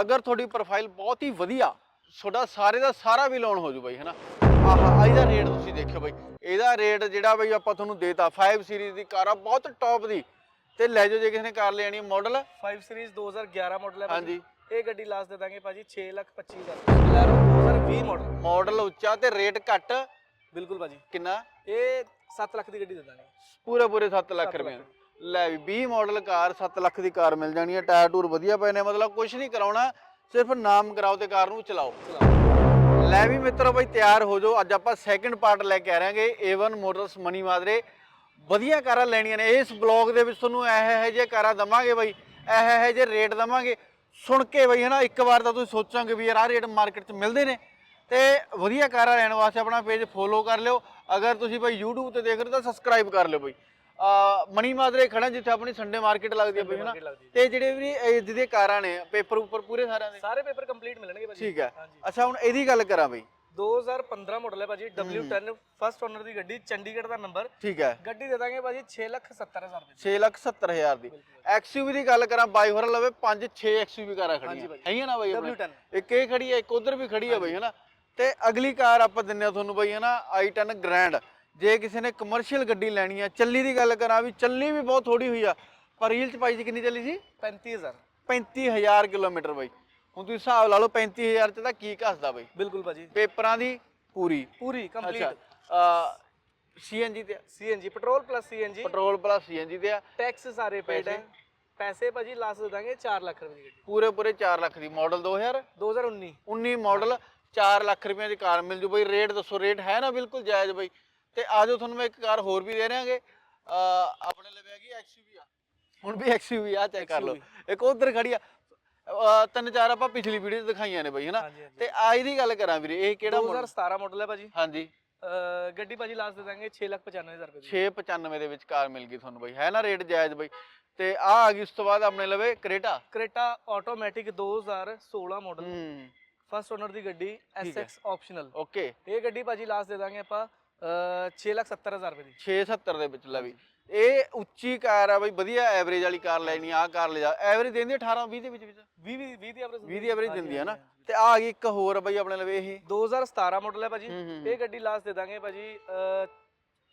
ਅਗਰ ਤੁਹਾਡੀ ਪ੍ਰੋਫਾਈਲ ਬਹੁਤ ਹੀ ਵਧੀਆ ਤੁਹਾਡਾ ਸਾਰੇ ਦਾ ਸਾਰਾ ਵੀ ਲੋਨ ਹੋ ਜੂ ਬਾਈ ਹਨਾ? ਆਹ ਇਹਦਾ ਰੇਟ ਤੁਸੀਂ ਦੇਖਿਓ ਬਾਈ। ਇਹਦਾ ਰੇਟ ਜਿਹੜਾ ਬਾਈ ਆਪਾਂ ਤੁਹਾਨੂੰ ਦੇਤਾ 5 ਸੀਰੀਜ਼ ਦੀ ਕਾਰ ਆ ਬਹੁਤ ਟੌਪ ਦੀ। ਤੇ ਲੈ ਜਾਓ ਜੇ ਕਿਸੇ ਨੇ ਕਾਰ ਲੈਣੀ ਮਾਡਲ 5 ਸੀਰੀਜ਼ 2011 ਮਾਡਲ ਹੈ ਹਾਂਜੀ। ਇਹ ਗੱਡੀ ਲਾਸਟ ਦੇ ਦਾਂਗੇ ਭਾਜੀ 6 ਲੱਖ 25 ਹਜ਼ਾਰ। ਬਲੈਰੋ 2020 ਮਾਡਲ ਮਾਡਲ ਉੱਚਾ ਤੇ ਰੇਟ ਘੱਟ। ਬਿਲਕੁਲ ਭਾਜੀ। ਕਿੰਨਾ? ਇਹ 7 ਲੱਖ ਦੀ ਗੱਡੀ ਦੇ ਦਾਂਗੇ। ਪੂਰੇ ਪੂਰੇ 7 ਲੱਖ। ਰੁਪਏ। ਲੈ ਵੀ 20 ਮਾਡਲ ਕਾਰ 7 ਲੱਖ ਦੀ ਕਾਰ ਮਿਲ ਜਾਣੀ ਹੈ, ਟਾਇਰ ਟੂਰ ਵਧੀਆ ਪਏ ਨੇ, ਮਤਲਬ ਕੁਝ ਨਹੀਂ ਕਰਾਉਣਾ, ਸਿਰਫ ਨਾਮ ਕਰਾਓ ਤੇ ਕਾਰ ਨੂੰ ਚਲਾਓ। ਲੈ ਵੀ ਮਿੱਤਰੋ ਬਈ ਤਿਆਰ ਹੋ ਜਾਓ, ਅੱਜ ਆਪਾਂ ਸੈਕਿੰਡ ਪਾਰਟ ਲੈ ਕੇ ਆ ਰਹੇ ਹਾਂਗੇ A1 ਮੋਟਰਸ ਮਨੀ ਮਾਦਰੇ ਵਧੀਆ ਕਾਰਾਂ ਲੈਣੀਆਂ ਨੇ, ਇਸ ਬਲੌਗ ਦੇ ਵਿੱਚ ਤੁਹਾਨੂੰ ਇਹ ਇਹ ਜਿਹੇ ਕਾਰਾਂ ਦਵਾਂਗੇ ਬਈ, ਇਹ ਇਹ ਜਿਹੇ ਰੇਟ ਦਵਾਂਗੇ। ਸੁਣ ਕੇ ਬਈ ਹਨਾ, ਇੱਕ ਵਾਰ ਤਾਂ ਤੁਸੀਂ ਸੋਚਾਂਗੇ ਵੀ ਯਾਰ ਆਹ ਰੇਟ ਮਾਰਕੀਟ 'ਚ ਮਿਲਦੇ ਨੇ। ਤੇ ਵਧੀਆ ਕਾਰਾਂ ਲੈਣ ਵਾਸਤੇ ਆਪਣਾ ਪੇਜ ਫੋਲੋ ਕਰ ਲਿਓ। ਅਗਰ ਤੁਸੀਂ ਬਈ YouTube ਤੇ ਦੇਖ ਰਹੇ ਹੋ ਤਾਂ ਸਬਸਕ੍ਰਾਈਬ ਕਰ ਲਿਓ ਬਈ। ਮਨੀ ਮਾਦਰੇ ਖੜਾ ਜਿੱਥੇ ਆਪਣੀ ਸੰਡੇ ਮਾਰਕੀਟ ਲੱਗਦੀ ਹੈ ਬਈ ਹਨਾ। ਤੇ ਜਿਹੜੇ ਵੀ ਜਿਹਦੇ ਕਾਰਾਂ ਨੇ ਪੇਪਰ ਉੱਪਰ ਪੂਰੇ ਸਾਰਿਆਂ ਦੇ? ਸਾਰੇ ਪੇਪਰ ਕੰਪਲੀਟ ਮਿਲਣਗੇ ਭਾਜੀ। ਠੀਕ ਹੈ ਅੱਛਾ ਹੁਣ ਇਹਦੀ ਗੱਲ ਕਰਾਂ ਬਈ। 2015 ਮਾਡਲ ਹੈ। ਭਾਜੀ W10 ਫਸਟ ਓਨਰ ਦੀ ਗੱਡੀ ਚੰਡੀਗੜ੍ਹ ਦਾ ਨੰਬਰ ਠੀਕ ਹੈ ਗੱਡੀ ਦੇ ਦਾਂਗੇ ਭਾਜੀ 6 ਲੱਖ 70 ਹਜ਼ਾਰ ਰੁਪਏ 6 ਲੱਖ 70 ਹਜ਼ਾਰ ਦੀ। ਐਕਸਯੂਵੀ ਦੀ ਗੱਲ ਕਰਾਂ ਬਾਈ ਹੋਰ ਲਵੇ 5 6 ਐਕਸਯੂਵੀ ਕਾਰਾਂ ਖੜੀਆਂ। ਹੈਗੀਆਂ ਨਾ ਬਾਈ ਆਪਣੇ? W10 ਇੱਕ ਇਹ ਖੜੀ ਹੈ ਇੱਕ ਉਧਰ ਵੀ ਖੜੀ ਹੈ ਬਾਈ ਹਨਾ? ਤੇ ਅਗਲੀ ਕਾਰ ਆਪਾਂ ਦਿੰਨੇ ਆ ਤੁਹਾਨੂੰ ਬਾਈ ਹਨਾ? I10 ਗ੍ਰੈਂਡ ਜੇ ਕਿਸੇ ਨੇ ਕਮਰਸ਼ੀਅਲ ਗੱਡੀ ਲੈਣੀ ਆ ਚੱਲੀ ਦੀ ਗੱਲ ਕਰਾਂ ਵੀ ਚੱਲੀ ਵੀ ਬਹੁਤ ਥੋੜੀ ਹੋਈ ਆ ਪਰ ਰੀਲ ਚ ਪਾਈ ਜੀ ਕਿੰਨੀ ਚੱਲੀ ਸੀ? 35000 35000 ਕਿਲੋਮੀਟਰ ਬਾਈ। ਹੁਣ ਤੁਸੀਂ ਹਿਸਾਬ ਲਾ ਲਓ 35000 ਚ ਤਾਂ ਕੀ ਘਸਦਾ ਬਾਈ? ਬਿਲਕੁਲ ਭਾਜੀ। ਪੇਪਰਾਂ ਦੀ ਪੂਰੀ। ਪੂਰੀ ਕੰਪਲੀਟ ਸੀਐਨਜੀ ਤੇ CNG petrol plus CNG petrol plus CNG ਤੇ ਆ। ਟੈਕਸ ਸਾਰੇ ਪੇਡ ਪੈਸੇ? ਹੈ। ਪੈਸੇ ਭਾਜੀ ਲਾਸਟ ਦੇ ਦਾਂਗੇ 4 ਲੱਖ ਰੁਪਏ ਦੀ ਗੱਡੀ। ਪੂਰੇ ਪੂਰੇ 4 ਲੱਖ ਦੀ ਮਾਡਲ 2000 2019 19 ਮਾਡਲ 4 ਲੱਖ ਰੁਪਏ ਦੀ ਕਾਰ ਮਿਲ ਜੂ ਬਈ। ਰੇਟ ਦੱਸੋ ਰੇਟ ਹੈ ਨਾ ਬਿਲਕੁਲ ਜਾਇਜ਼ ਬਈ। ਤੇ ਆਜੋ ਤੁਹਾਨੂੰ ਮੈਂ ਇੱਕ ਕਾਰ ਹੋਰ ਵੀ ਦੇ ਰਿਹਾਂਗੇ ਆਪਣੇ ਲਈ ਹੈਗੀ ਐਕਸਯੂਵੀ ਆ। ਹੁਣ ਵੀ ਐਕਸਯੂਵੀ ਆ ਚੈੱਕ ਕਰ ਲਓ। ਇੱਕ ਉਧਰ ਖੜੀ ਆ। ਅਹ ਤਿੰਨ ਚਾਰ ਆਪਾਂ ਪਿਛਲੀ ਵੀਡੀਓ 'ਚ ਦਿਖਾਈਆਂ ਨੇ ਬਈ ਹਨਾ? ਹਾਂਜੀ ਹਾਂਜੀ। ਤੇ ਅੱਜ ਦੀ ਗੱਲ ਕਰਾਂ ਵੀਰੇ ਇਹ ਕਿਹੜਾ ਮਾਡਲ 2017 ਮਾਡਲ ਹੈ ਭਾਜੀ। ਹਾਂਜੀ। ਅਹ ਗੱਡੀ ਭਾਜੀ ਲਾਸਟ ਦੇ ਦਾਂਗੇ 695000 ਰੁਪਏ ਦੀ। 695 ਦੇ ਵਿੱਚ ਕਾਰ ਮਿਲ ਗਈ ਤੁਹਾਨੂੰ ਬਈ। ਹੈ ਨਾ ਰੇਟ ਜਾਇਜ਼ ਬਈ। ਤੇ ਆ ਆ ਗਈ ਉਸ ਤੋਂ ਬਾਅਦ ਆਪਣੇ ਲਵੇ ਕਰੇਟਾ। ਕ੍ਰੇਟਾ ਆਟੋਮੈਟਿਕ 2016 ਮਾਡਲ ਹੂੰ। ਫਸਟ ਓਨਰ ਦੀ ਗੱਡੀ ਠੀਕ ਹੈ। SX optional okay. ਇਹ ਗੱਡੀ ਭਾਜੀ ਲਾਸਟ ਦੇ ਦਾਂਗੇ ਆਪਾਂ 670000 ਰੁਪਏ ਦੀ। 670 ਦੇ ਵਿੱਚ ਇਹ ਉੱਚੀ ਕਾਰ ਆ ਬਈ ਵਧੀਆ ਐਵਰੇਜ ਵਾਲੀ ਕਾਰ ਲੈਣੀ ਆ ਕਾਰ ਲੈ ਜਾ। ਐਵਰੇਜ ਦਿੰਦੀ ਆ 18 20 ਦੇ ਵਿੱਚ ਵਿੱਚ? 20 20 ਦੀ ਐਵਰੇਜ 20 ਦੀ ਐਵਰੇਜ ਦਿੰਦੀ ਆ। ਨਾ। ਤੇ ਆ ਗਈ ਇੱਕ ਹੋਰ ਬਈ ਆਪਣੇ ਲਵੇ ਇਹ। 2017 ਮਾਡਲ ਹੈ ਭਾਜੀ ਇਹ ਗੱਡੀ ਲਾਸਟ ਦੇ ਦਾਂਗੇ ਭਾਜੀ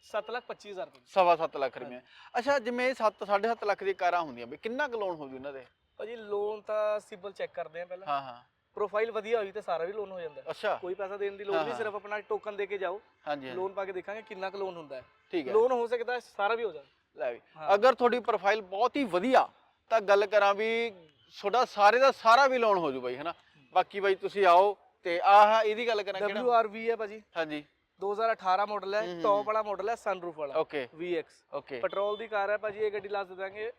7 ਲੱਖ 25000 ਰੁਪਏ। ਸਵਾ ਸੱਤ ਲੱਖ ਰੁਪਏ ਅੱਛਾ ਜਿਵੇਂ 7 7.5 ਲੱਖ ਦੀ ਕਾਰਾਂ ਹੁੰਦੀਆਂ ਬਈ ਕਿੰਨਾ ਕੁ ਲੋਨ ਹੋ ਜੂ ਇਹਨਾਂ ਦੇ? ਭਾਜੀ ਲੋਨ ਤਾਂ ਸਿਬਲ ਚੈੱਕ ਕਰਦੇ ਆ ਪਹਿਲਾਂ। ਹਾਂ ਹਾਂ। ਪ੍ਰੋਫਾਈਲ ਵਧੀਆ ਹੋਈ ਤੇ ਸਾਰਾ ਵੀ ਲੋਨ ਹੋ ਜਾਂਦਾ। ਹੈ। ਅੱਛਾ। ਕੋਈ ਪੈਸਾ ਦੇਣ ਦੀ ਲੋੜ ਨਹੀਂ। ਸਿਰਫ ਆਪਣਾ ਟੋਕਨ ਦੇ ਕੇ ਜਾਓ। ਹਾਂਜੀ ਹਾਂਜੀ। ਲੋਨ ਪਾ ਕੇ ਦੇਖਾਂਗੇ ਕਿੰਨਾ ਕੁ ਲੋਨ ਹੁੰਦਾ ਹੈ। ਠੀਕ ਹੈ। ਲੋਨ ਹੋ ਸਕਦਾ ਹੈ, ਸਾਰਾ ਵੀ ਹੋ ਜਾਂਦਾ ਲੈ ਵੀ। ਹਾਂ। ਅਗਰ ਤੁਹਾਡੀ ਪ੍ਰੋਫਾਈਲ ਬਹੁਤ ਹੀ ਵਧੀਆ ਤਾਂ ਗੱਲ ਕਰਾਂ ਵੀ ਤੁਹਾਡਾ ਸਾਰੇ ਦਾ ਸਾਰਾ ਵੀ ਲੋਨ ਹੋ ਜੂ ਬਈ ਹਨਾ? ਬਾਕੀ ਬਈ ਤੁਸੀਂ ਆਓ ਤੇ ਆਹ ਇਹਦੀ ਗੱਲ ਕਰਾਂ ਕਿਹੜਾ? WRV ਹੈ ਭਾਜੀ। ਹਾਂਜੀ। 2018 ਮਾਡਲ ਹੈ। ਟੌਪ ਵਾਲਾ ਮਾਡਲ ਹੈ ਸਨਰੂਫ ਵਾਲਾ। ਓਕੇ VX ਓਕੇ ਪੈਟਰੋਲ ਦੀ ਕਾਰ ਹੈ ਭਾਜੀ ਇਹ ਗੱਡੀ ਲਾਸਟ ਦੇ ਦਾਂਗੇ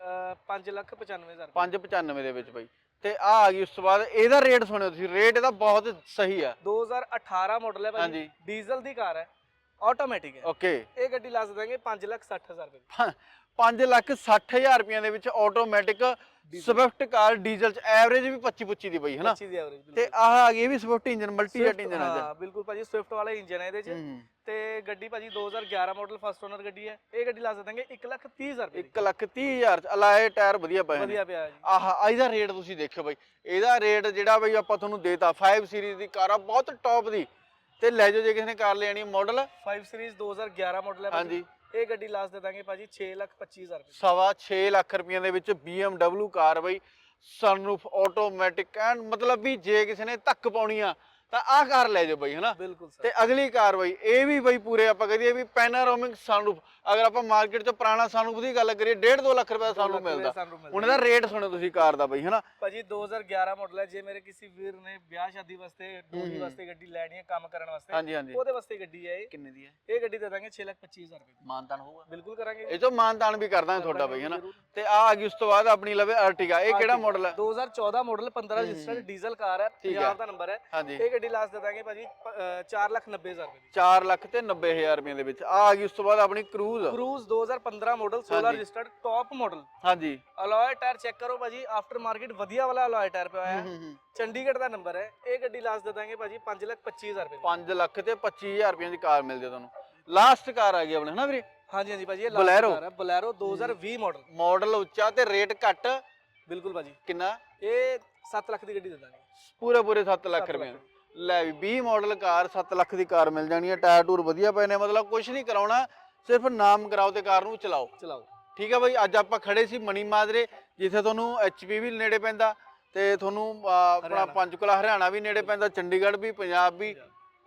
5 ਲੱਖ 95000 ਰੁਪਏ। 595 ਦੇ ਵਿੱਚ ਬਈ। ਤੇ ਆ ਆ ਗਈ ਉਸ ਤੋਂ ਬਾਅਦ ਇਹਦਾ ਰੇਟ ਸੁਣਿਓ ਤੁਸੀਂ ਰੇਟ ਇਹਦਾ ਬਹੁਤ ਸਹੀ ਆ। 2018 ਮਾਡਲ ਹੈ ਭਾਜੀ। ਹਾਂਜੀ। ਡੀਜ਼ਲ ਦੀ ਕਾਰ ਹੈ। ਆਟੋਮੈਟਿਕ ਹੈ। ਓਕੇ ਇਹ ਗੱਡੀ ਦੇ ਦਾਂਗੇ 5 ਲੱਖ 60000 ਰੁਪਏ ਦੀ। 5 ਲੱਖ 60 ਹਜ਼ਾਰ ਰੁਪਈਆਂ ਦੇ ਵਿੱਚ ਆਟੋਮੈਟਿਕ ਸਵਿਫਟ ਕਾਰ ਡੀਜ਼ਲ ਚ ਐਵਰੇਜ ਵੀ 25 25 ਦੀ ਬਈ ਹਨਾ 25 ਦੀ ਐਵਰੇਜ ਤੇ ਆਹ ਆ ਗਈ ਇਹ ਵੀ Swift engine multi jet engine ਆ ਹਾਂ ਬਿਲਕੁਲ ਭਾਜੀ ਸਵਿਫਟ ਵਾਲਾ ਇੰਜਨ ਹੈ ਇਹਦੇ 'ਚ। ਹੂੰ। ਤੇ ਗੱਡੀ ਭਾਜੀ 2011 ਮਾਡਲ ਫਸਟ ਓਨਰ ਗੱਡੀ ਹੈ। ਇਹ ਗੱਡੀ ਲਾਸਟ ਦੇ ਦਾਂਗੇ 1 ਲੱਖ 30000 ਰੁਪਏ ਦੀ। 1 ਲੱਖ 30 ਹਜ਼ਾਰ ਚ। ਅਲਾਏ ਟਾਇਰ ਵਧੀਆ ਪਏ ਨੇ ਵਧੀਆ ਪਿਆ ਹੈ ਜੀ। ਆਹ ਆਹ ਇਹਦਾ ਰੇਟ ਤੁਸੀਂ ਦੇਖਿਓ ਬਈ। ਇਹਦਾ ਰੇਟ ਜਿਹੜਾ ਬਈ ਆਪਾਂ ਤੁਹਾਨੂੰ ਦੇਤਾ 5 ਸੀਰੀਜ਼ ਦੀ ਕਾਰ ਆ ਬਹੁਤ ਟੌਪ ਦੀ। ਤੇ ਲੈ ਜਾਓ ਜੇ ਕਿਸੇ ਨੇ ਕਾਰ ਲੈਣੀ ਮਾਡਲ 5 ਸੀਰੀਜ਼ 2011 ਮਾਡਲ ਹੈ ਭਾਜੀ ਹਾਂਜੀ ਇਹ ਗੱਡੀ ਲਾਸਟ ਦੇ ਦਾਂਗੇ ਭਾਜੀ 6 ਲੱਖ 25000 ਰੁਪਏ ਦੀ। ਸਵਾ 6 ਲੱਖ ਰੁਪਈਆਂ ਦੇ ਵਿੱਚ BMW ਕਾਰ ਬਈ ਸਨਰੂਫ ਆਟੋਮੈਟਿਕ ਐਂਡ ਮਤਲਬ ਵੀ ਜੇ ਕਿਸੇ ਨੇ ਧੱਕ ਪਾਉਣੀ ਆ ਤਾਂ ਆਹ ਕਾਰ ਲੈ ਜਾਓ ਬਈ ਹਨਾ? ਬਿਲਕੁਲ ਸਰ। ਤੇ ਅਗਲੀ ਕਾਰ ਬਈ ਇਹ ਵੀ ਬਈ ਪੂਰੇ ਆਪਾਂ ਕਹਦੇ ਵੀ ਪੈਨਾਰੋਮਿਕ ਸਨਰੂਫ ਅਗਰ ਆਪਾਂ ਮਾਰਕੀਟ 'ਚ ਪੁਰਾਣਾ ਸਨਰੂਫ ਦੀ ਗੱਲ ਕਰੀਏ 1.5 2 ਲੱਖ ਰੁਪਏ ਦਾ ਸਨਰੂਫ ਮਿਲਦਾ। ਹੁਣ ਇਹਦਾ ਰੇਟ ਸੁਣੋ ਤੁਸੀਂ ਕਾਰ ਦਾ ਬਈ ਹਨਾ? ਭਾਜੀ 2011 ਮਾਡਲ ਹੈ ਜੇ ਮੇਰੇ ਕਿਸੇ ਵੀਰ ਨੇ ਵਿਆਹ ਸ਼ਾਦੀ ਵਾਸਤੇ ਡੋਲੀ ਵਾਸਤੇ ਗੱਡੀ ਲੈਣੀ ਹੈ ਕੰਮ ਕਰਨ ਵਾਸਤੇ ਹਾਂਜੀ ਹਾਂਜੀ। ਉਹਦੇ ਵਾਸਤੇ ਗੱਡੀ ਹੈ ਇਹ। ਕਿੰਨੇ ਦੀ ਹੈ? ਇਹ ਗੱਡੀ ਦੇ ਦਾਂਗੇ 6 ਲੱਖ 25000 ਰੁਪਏ ਦੀ। ਮਾਨਤਾਨ ਹੋਊਗਾ। ਬਿਲਕੁਲ ਕਰਾਂਗੇ। ਇਹ ਚੋਂ ਮਾਨਤਾਨ ਵੀ ਕਰਦਾਂਗੇ ਤੁਹਾਡਾ ਬਈ ਹਨਾ। ਤੇ ਆ ਆ ਗਈ ਉਸ ਤੋਂ ਬਾਅਦ ਆਪਣੀ ਲਵੇ ਅਰਟਿਗਾ। ਇਹ ਕਿਹੜਾ ਮਾਡਲ ਹੈ? 2014 ਮਾਡਲ 15 ਰਜਿਸਟਰਡ ਡੀਜ਼ਲ ਕਾਰ ਹੈ। ਪੰਜਾਬ ਦਾ ਨੰਬਰ ਹੈ। ਇਹ ਗੱਡੀ ਲਾਸਟ ਦੇ ਦਾਂਗੇ ਭਾਜੀ 4 ਲੱਖ 90000 ਰੁਪਏ ਦੀ। 4 ਲੱਖ ਤੇ 90 ਹਜ਼ਾਰ ਰੁਪਏ ਦੇ ਵਿੱਚ। ਆ ਆ ਗਈ ਉਸ ਤੋਂ ਬਾਅਦ ਆਪਣੀ ਕਰੂਜ਼ ਕਰੂਜ਼ 2015 ਮਾਡਲ 16 ਹਾਂਜੀ। ਰਜਿਸਟਰਡ ਟੌਪ ਮਾਡਲ ਹਾਂਜੀ। ਅਲੋਏ ਟਾਇਰ ਚੈੱਕ ਕਰੋ ਭਾਜੀ ਆਫਟਰ ਮਾਰਕੀਟ ਵਧੀਆ ਵਾਲਾ ਅਲੋਏ ਟਾਇਰ ਪਿਆ ਹੋਇਆ। ਹੈ ਚੰਡੀਗੜ੍ਹ ਦਾ ਨੰਬਰ ਹੈ। ਇਹ ਗੱਡੀ ਲਾਸਟ ਦੇ ਦਾਂਗੇ ਭਾਜੀ 5 ਲੱਖ 25000 ਰੁਪਏ ਦੀ। 5 ਲੱਖ ਤੇ 25000 ਰੁਪਏ ਦੀ ਕਾਰ ਮਿਲਦੀ ਹੈ ਤੁਹਾਨੂੰ। ਲਾਸਟ ਕਾਰ ਆ ਗਈ ਆਪਣੇ ਹਨਾ ਵੀਰੇ? ਹਾਂਜੀ ਹਾਂਜੀ ਭਾਜੀ ਇਹ Bolero। ਕਾਰ ਹੈ ਬਲੈਰੋ 2020 ਮਾਡਲ ਮਾਡਲ ਉੱਚਾ ਤੇ ਰੇਟ ਘੱਟ। ਬਿਲਕੁਲ ਭਾਜੀ। ਕਿੰਨਾ? ਇਹ 7 ਲੱਖ ਦੀ ਗੱਡੀ ਦੇ ਦਾਂਗੇ। ਪੂਰੇ ਪੂਰੇ 7 ਲੱਖ ਸੱਤ ਰੁਪਏ। ਲੈ ਵੀ 20 ਮਾਡਲ ਕਾਰ 7 ਲੱਖ ਦੀ ਕਾਰ ਮਿਲ ਜਾਣੀ ਹੈ ਟਾਇਰ ਟੂਰ ਵਧੀਆ ਪਏ ਨੇ ਮਤਲਬ ਕੁਝ ਨਹੀਂ ਕਰਾਉਣਾ ਸਿਰਫ ਨਾਮ ਕਰਾਓ ਤੇ ਕਾਰ ਨੂੰ ਚਲਾਓ। ਚਲਾਓ। ਠੀਕ ਹੈ ਬਾਈ ਅੱਜ ਆਪਾਂ ਖੜੇ ਸੀ ਮਣੀ ਮਾਜਰੇ ਜਿੱਥੇ ਤੁਹਾਨੂੰ ਐਚਪੀ ਵੀ ਨੇੜੇ ਪੈਂਦਾ ਤੇ ਤੁਹਾਨੂੰ ਆਪਣਾ। ਪੰਚਕੁਲਾ ਹਰਿਆਣਾ ਵੀ ਨੇੜੇ ਪੈਂਦਾ ਚੰਡੀਗੜ੍ਹ ਵੀ ਪੰਜਾਬ ਵੀ।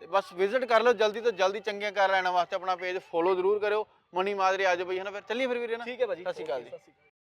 ਤੇ ਬਸ ਵਿਜ਼ਿਟ ਕਰ ਲਓ ਜਲਦੀ ਤੋਂ ਜਲਦੀ ਚੰਗੀਆਂ ਕਾਰ ਲੈਣ ਵਾਸਤੇ ਆਪਣਾ ਪੇਜ ਫੋਲੋ ਜ਼ਰੂਰ ਕਰਿਓ। ਮਣੀ ਮਾਜਰੇ ਆਜੋ ਬਈ ਹਨਾ ਫਿਰ? ਚੱਲੀਏ ਫਿਰ ਵੀਰੇ ਨਾ ਠੀਕ ਹੈ ਭਾਜੀ ਸਤਿ ਸ਼੍ਰੀ ਅਕਾਲ ਜੀ।